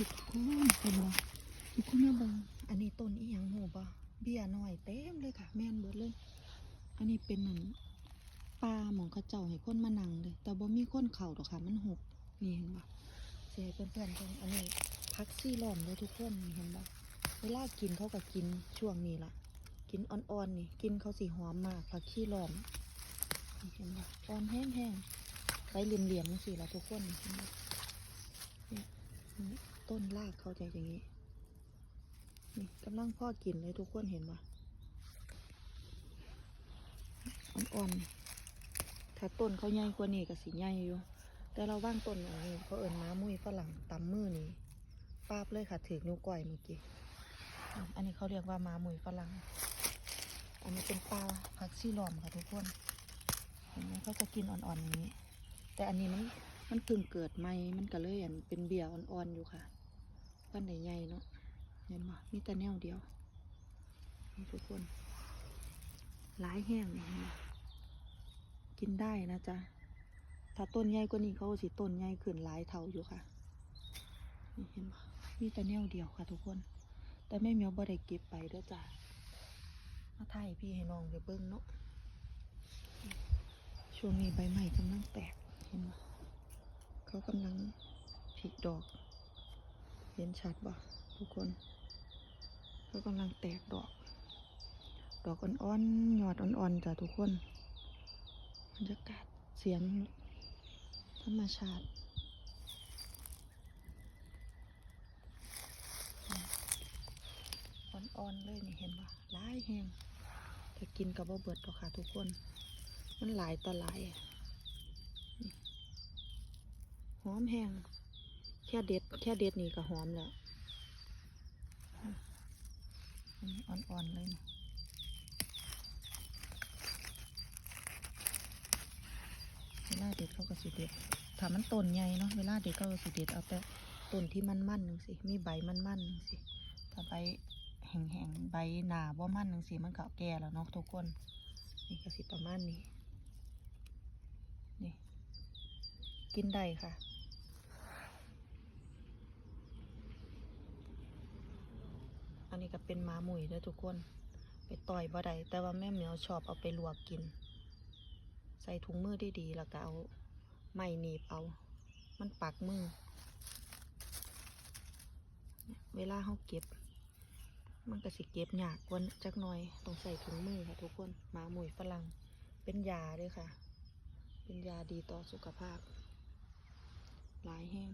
ทุกคนเป็นบ่ทุกคนมาเบิ่งอันนี้ต้นอีหยังหูบ่เบี้ยน้อยเต็มเลยค่ะ แม่นเบิดเลย อันนี้เป็นนั่นปลาหมองเขาเจ้าให้คนมานั่งเลย แต่บ่มีคนเข้าดอกค่ะมันหกนี่เห็นบ่เสียเพื่อนๆเพิ่นอันนี้พักซี่ล้อมเลยทุกคนนี่เห็นบ่เวลากินเขาก็กินช่วงนี้ล่ะ กินอ่อนๆนี่ กินเขาสีหอมมากผักขี้ล้อมนี่เห็นบ่อ่อนแห้งๆใบเหลี่ยมๆจังซี่ล่ะทุกคนนี่เห็นบ่เนี่ยนี่ ต้นรากเขาจะอย่างนี้ นี่กำลังพ่อกินเลยทุกคนเห็นปะอ่อนๆ ถ้าต้นเขาใหญ่กว่านี้ก็สีใหญ่อยู่ แต่เราว่างต้นอย่างนี้เขาเอิญม้ามุ้ยฝรั่งตำมือนี้ปาบเลยค่ะถือนิ้วก้อยเมื่อกี้ อันนี้เขาเรียกว่าม้ามุ้ยฝรั่ง อันนี้เป็นปลาผักชีหลอมค่ะทุกคน เห็นไหมเขาจะกินอ่อนๆอย่างนี้ แต่อันนี้มันมันเพิ่งเกิดใหม่ มันก็เลยอันเป็นเบียร์อ่อนๆอยู่ค่ะ วันไหนใหญ่เนาะเห็นบ่มีแต่แนวเดียวนี่ทุกคนหลายแห้งเห็นบ่กินได้นะจ๊ะถ้าต้นใหญ่กว่านี้เขาสิต้นใหญ่ขึ้นหลายเท่าอยู่ค่ะนี่เห็นบ่มีแต่แนวเดียวค่ะ ทุกคน แต่แม่เมียวบ่ได้เก็บไปเด้อจ้ะมาถ่ายพี่ให้น้องเดี๋ยวเบิ้งเนาะช่วงนี้ใบใหม่กำลังแตกเห็นบ่เขากำลังผลิดอก ห็นชัดบ่ทุกคนเขากำลังแตกดอก ดอกอ่อนๆยอดอ่อนๆจ้ะทุกคนบรรยากาศเสียงธรรมชาติอ่อนๆเลยนี่เห็นปะหลายแห้งแต่กินกับบ่เบิดหรอกค่ะทุกคน มันหลายต่อหลายหอมแห้ง ค่เด็ด แค่เด็ดนี่ก็หอมแล้วอ่อนๆเลยนะเวลาเด็ดเขาก็สิเด็ดถ้ามันต้นใหญ่เนาะ เวลาเด็ดเขาก็สิเด็ดเอาแต่ต้นที่มันมันๆนึงสิ มีใบมันมันๆนึงสิ ถ้าใบแห้งๆ ใบหนาบ่มันนึงสิ มันก็แก่แล้วเนาะทุกคน นี่ก็สิประมาณนี้ นี่ กินได้ค่ะ อันนี้ก็เป็นหมาหมุยเด้อทุกคน ไปต่อยบ่ได้แต่ว่าแม่เหมียวชอบเอาไปลวกกิน ใส่ถุงมือดีๆแล้วก็เอาไม้หนีบเอา มันปักมือ เวลาเขาเก็บ มันก็สิเก็บยากกว่าจักหน่อยต้องใส่ถุงมือค่ะทุกคนหมาหมุยฝรั่งเป็นยาด้วยค่ะ เป็นยาดีต่อสุขภาพ หลายแห้ง